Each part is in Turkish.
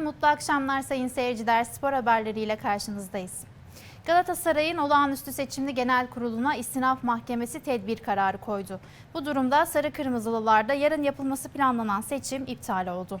Türk'ten mutlu akşamlar sayın seyirciler. Spor haberleriyle karşınızdayız. Galatasaray'ın olağanüstü seçimli genel kuruluna istinaf mahkemesi tedbir kararı koydu. Bu durumda Sarı Kırmızılılarda yarın yapılması planlanan seçim iptal oldu.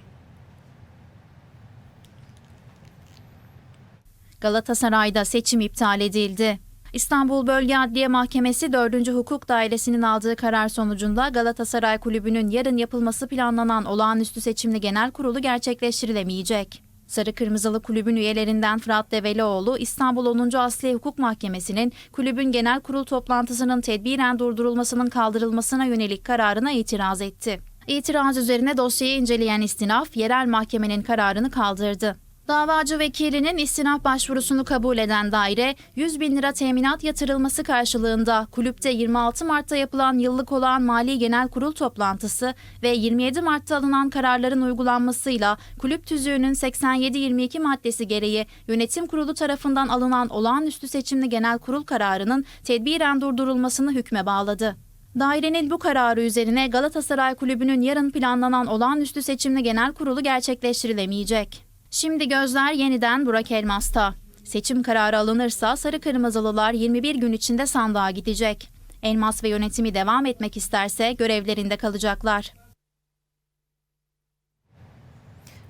Galatasaray'da seçim iptal edildi. İstanbul Bölge Adliye Mahkemesi 4. Hukuk Dairesi'nin aldığı karar sonucunda Galatasaray Kulübü'nün yarın yapılması planlanan olağanüstü seçimli genel kurulu gerçekleştirilemeyecek. Sarı Kırmızılı Kulübün üyelerinden Fırat Develioğlu, İstanbul 10. Asliye Hukuk Mahkemesi'nin kulübün genel kurul toplantısının tedbiren durdurulmasının kaldırılmasına yönelik kararına itiraz etti. İtiraz üzerine dosyayı inceleyen istinaf, yerel mahkemenin kararını kaldırdı. Davacı vekilinin istinaf başvurusunu kabul eden daire 100 bin lira teminat yatırılması karşılığında kulüpte 26 Mart'ta yapılan yıllık olan Mali Genel Kurul toplantısı ve 27 Mart'ta alınan kararların uygulanmasıyla kulüp tüzüğünün 87-22 maddesi gereği yönetim kurulu tarafından alınan olağanüstü seçimli genel kurul kararının tedbiren durdurulmasını hükme bağladı. Dairenin bu kararı üzerine Galatasaray Kulübü'nün yarın planlanan olağanüstü seçimli genel kurulu gerçekleştirilemeyecek. Şimdi gözler yeniden Burak Elmas'ta. Seçim kararı alınırsa Sarı Kırmızılılar 21 gün içinde sandığa gidecek. Elmas ve yönetimi devam etmek isterse görevlerinde kalacaklar.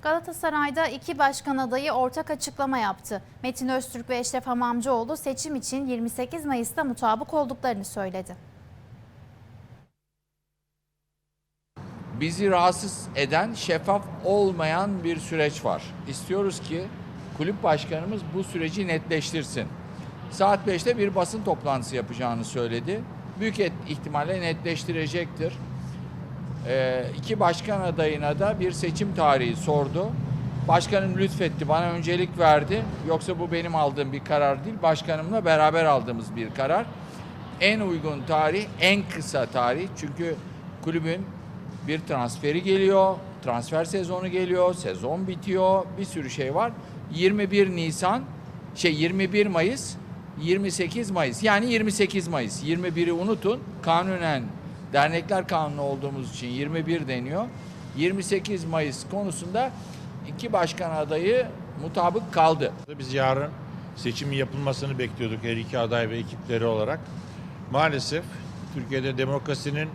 Galatasaray'da iki başkan adayı ortak açıklama yaptı. Metin Öztürk ve Eşref Hamamcıoğlu seçim için 28 Mayıs'ta mutabık olduklarını söyledi. Bizi rahatsız eden şeffaf olmayan bir süreç var. İstiyoruz ki kulüp başkanımız bu süreci netleştirsin. Saat 5'te bir basın toplantısı yapacağını söyledi. Büyük ihtimalle netleştirecektir. Ee, iki başkan adayına da bir seçim tarihi sordu. Başkanım lütfetti, bana öncelik verdi. Yoksa bu benim aldığım bir karar değil, başkanımla beraber aldığımız bir karar. En uygun tarih, en kısa tarih. Çünkü kulübün bir transferi geliyor, transfer sezonu geliyor, sezon bitiyor, bir sürü şey var. 21 Nisan, şey 21 Mayıs, 28 Mayıs. Yani 28 Mayıs. 21'i unutun. Kanunen dernekler kanunu olduğumuz için 21 deniyor. 28 Mayıs konusunda iki başkan adayı mutabık kaldı. Biz yarın seçimin yapılmasını bekliyorduk her iki aday ve ekipleri olarak. Maalesef Türkiye'de demokrasinin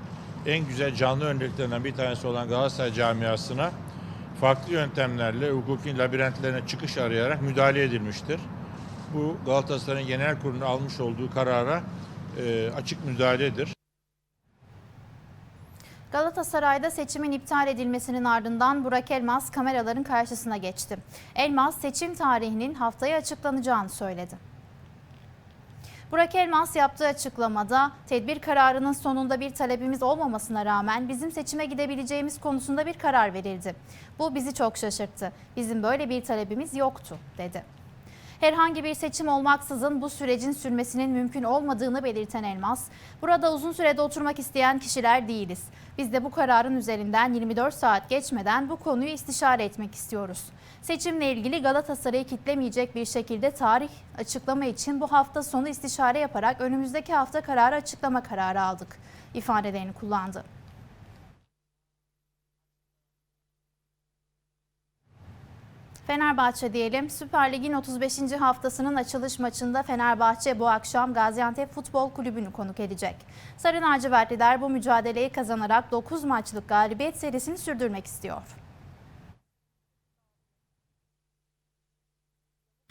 en güzel canlı örneklerinden bir tanesi olan Galatasaray camiasına farklı yöntemlerle hukukin labirentlerine çıkış arayarak müdahale edilmiştir. Bu Galatasaray'ın genel kurulunun almış olduğu karara e, açık müdahaledir. Galatasaray'da seçimin iptal edilmesinin ardından Burak Elmas kameraların karşısına geçti. Elmas seçim tarihinin haftaya açıklanacağını söyledi. Burak Elmas yaptığı açıklamada tedbir kararının sonunda bir talebimiz olmamasına rağmen bizim seçime gidebileceğimiz konusunda bir karar verildi. Bu bizi çok şaşırttı. Bizim böyle bir talebimiz yoktu dedi. Herhangi bir seçim olmaksızın bu sürecin sürmesinin mümkün olmadığını belirten Elmas, burada uzun sürede oturmak isteyen kişiler değiliz. Biz de bu kararın üzerinden 24 saat geçmeden bu konuyu istişare etmek istiyoruz. Seçimle ilgili Galatasaray'ı kitlemeyecek bir şekilde tarih açıklama için bu hafta sonu istişare yaparak önümüzdeki hafta kararı açıklama kararı aldık ifadelerini kullandı. Fenerbahçe diyelim. Süper Lig'in 35. haftasının açılış maçında Fenerbahçe bu akşam Gaziantep Futbol Kulübü'nü konuk edecek. Sarı lacivertliler bu mücadeleyi kazanarak 9 maçlık galibiyet serisini sürdürmek istiyor.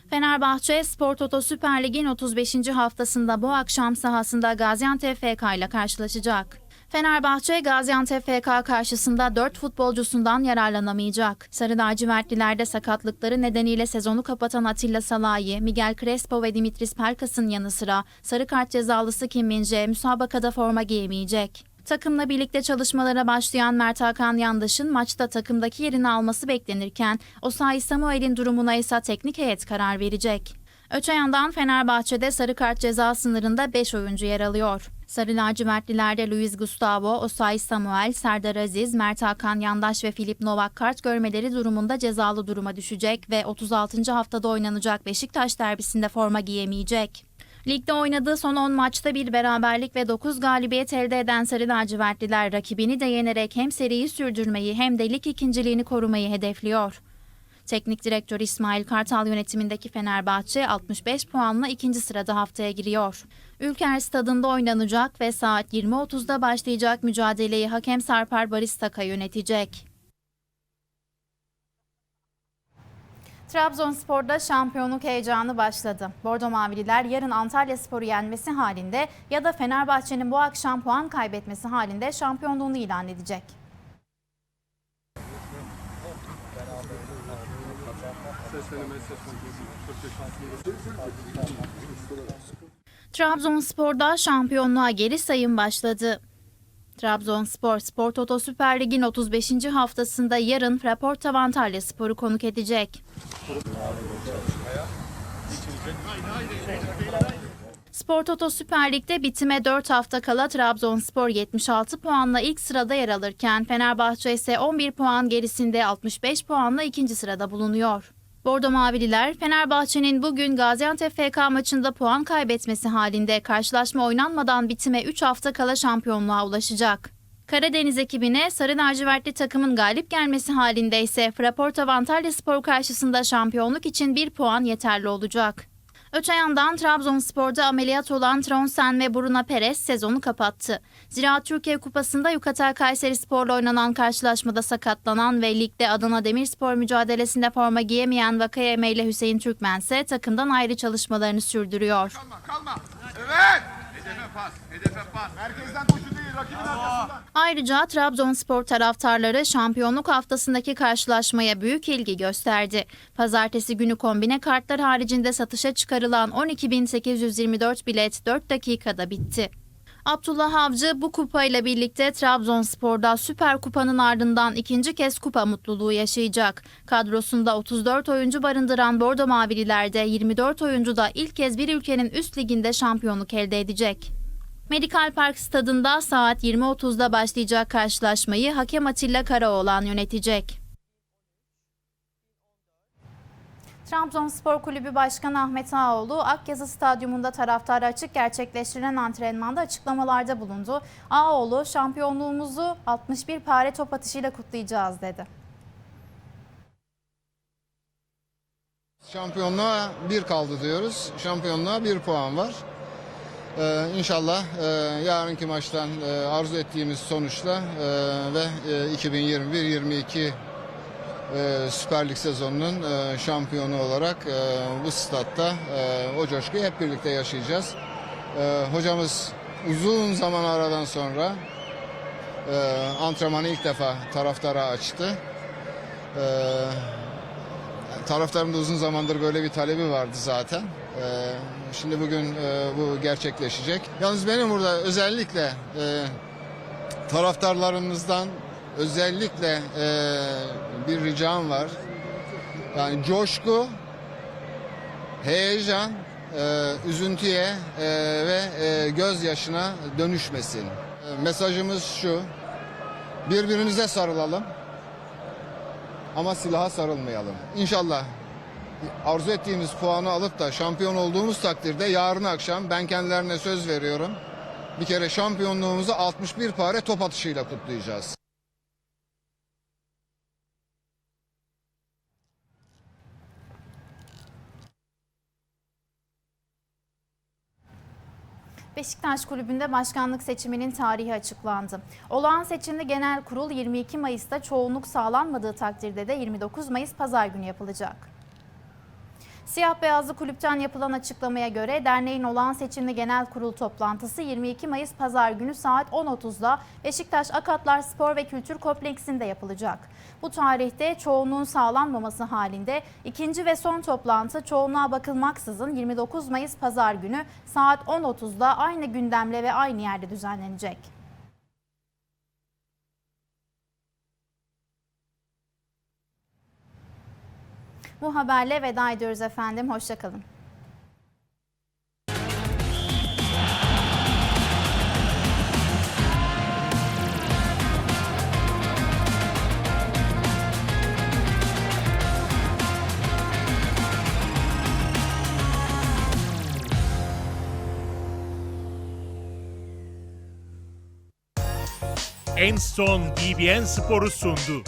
Fenerbahçe Spor Toto Süper Lig'in 35. haftasında bu akşam sahasında Gaziantep FK ile karşılaşacak. Fenerbahçe Gaziantep FK karşısında 4 futbolcusundan yararlanamayacak. Sarı lacivertlilerde sakatlıkları nedeniyle sezonu kapatan Atilla Salahi, Miguel Crespo ve Dimitris Pelkas'ın yanı sıra sarı kart cezalısı Kim Min-jae müsabakada forma giyemeyecek. Takımla birlikte çalışmalara başlayan Mert Hakan Yandaş'ın maçta takımdaki yerini alması beklenirken Osayi Samuel'in durumuna ise teknik heyet karar verecek. Öte yandan Fenerbahçe'de sarı kart ceza sınırında 5 oyuncu yer alıyor. Sarı lacivertlilerde Luis Gustavo, Osayi Samuel, Serdar Aziz, Mert Hakan Yandaş ve Filip Novak kart görmeleri durumunda cezalı duruma düşecek ve 36. haftada oynanacak Beşiktaş derbisinde forma giyemeyecek. Ligde oynadığı son 10 maçta bir beraberlik ve 9 galibiyet elde eden Sarı lacivertliler rakibini de yenerek hem seriyi sürdürmeyi hem de lig ikinciliğini korumayı hedefliyor. Teknik direktör İsmail Kartal yönetimindeki Fenerbahçe 65 puanla ikinci sırada haftaya giriyor. Ülker stadında oynanacak ve saat 20.30'da başlayacak mücadeleyi hakem Sarper Baristaka yönetecek. Trabzonspor'da şampiyonluk heyecanı başladı. Bordo Mavililer yarın Antalya Spor'u yenmesi halinde ya da Fenerbahçe'nin bu akşam puan kaybetmesi halinde şampiyonluğunu ilan edecek. Trabzonspor'da şampiyonluğa geri sayım başladı. Trabzonspor Spor Toto Süper Lig'in 35. haftasında yarın Fraport Antalya Spor'u konuk edecek. Spor Toto Süper Lig'de bitime 4 hafta kala Trabzonspor 76 puanla ilk sırada yer alırken Fenerbahçe ise 11 puan gerisinde 65 puanla ikinci sırada bulunuyor. Bordo Mavililer, Fenerbahçe'nin bugün Gaziantep FK maçında puan kaybetmesi halinde karşılaşma oynanmadan bitime 3 hafta kala şampiyonluğa ulaşacak. Karadeniz ekibine Sarı lacivertli takımın galip gelmesi halinde ise Fraport Antalya Spor karşısında şampiyonluk için 1 puan yeterli olacak. Öte yandan Trabzonspor'da ameliyat olan Tronsen ve Bruno Perez sezonu kapattı. Ziraat Türkiye Kupası'nda Yukatel Kayseri Spor'la oynanan karşılaşmada sakatlanan ve ligde Adana Demirspor mücadelesinde forma giyemeyen Vakayeme ile Hüseyin Türkmen ise takımdan ayrı çalışmalarını sürdürüyor. Kalma kalma. Evet. Hedefe pas. Hedefe pas. Merkezden koşu değil rakibin arkasından. Ayrıca Trabzonspor taraftarları şampiyonluk haftasındaki karşılaşmaya büyük ilgi gösterdi. Pazartesi günü kombine kartlar haricinde satışa çıkarılan 12.824 bilet 4 dakikada bitti. Abdullah Avcı bu kupayla birlikte Trabzonspor'da Süper Kupa'nın ardından ikinci kez kupa mutluluğu yaşayacak. Kadrosunda 34 oyuncu barındıran Bordo Mavililerde 24 oyuncu da ilk kez bir ülkenin üst liginde şampiyonluk elde edecek. Medikal Park stadında saat 20.30'da başlayacak karşılaşmayı hakem Atilla Karaoğlan yönetecek. Trabzonspor Kulübü Başkanı Ahmet Ağoğlu, Akyazı Stadyumunda taraftara açık gerçekleştirilen antrenmanda açıklamalarda bulundu. Ağoğlu, şampiyonluğumuzu 61 pare top atışıyla kutlayacağız dedi. Şampiyonluğa bir kaldı diyoruz. Şampiyonluğa bir puan var. Ee, inşallah e, yarınki maçtan e, arzu ettiğimiz sonuçla e, ve e, 2021-22 e, Süper Lig sezonunun e, şampiyonu olarak e, bu statta e, o coşkuyu hep birlikte yaşayacağız. E, hocamız uzun zaman aradan sonra e, antrenmanı ilk defa taraftara açtı. E, Taraftarın da uzun zamandır böyle bir talebi vardı zaten. Ee, şimdi bugün e, bu gerçekleşecek. Yalnız benim burada özellikle e, taraftarlarımızdan özellikle e, bir ricam var. Yani coşku, heyecan, e, üzüntüye e, ve e, gözyaşına dönüşmesin. E, mesajımız şu, birbirimize sarılalım. Ama silaha sarılmayalım. İnşallah arzu ettiğimiz puanı alıp da şampiyon olduğumuz takdirde yarın akşam ben kendilerine söz veriyorum. Bir kere şampiyonluğumuzu 61 pare top atışıyla kutlayacağız. Beşiktaş Kulübü'nde başkanlık seçiminin tarihi açıklandı. Olağan seçimli genel kurul 22 Mayıs'ta çoğunluk sağlanmadığı takdirde de 29 Mayıs pazar günü yapılacak. Siyah Beyazlı Kulüpten yapılan açıklamaya göre derneğin olağan seçimli genel kurul toplantısı 22 Mayıs pazar günü saat 10.30'da Beşiktaş Akatlar Spor ve Kültür Kompleksinde yapılacak. Bu tarihte çoğunluğun sağlanmaması halinde ikinci ve son toplantı çoğunluğa bakılmaksızın 29 Mayıs pazar günü saat 10.30'da aynı gündemle ve aynı yerde düzenlenecek. Bu haberle veda ediyoruz efendim. Hoşçakalın. En son BBN Spor'u sundu.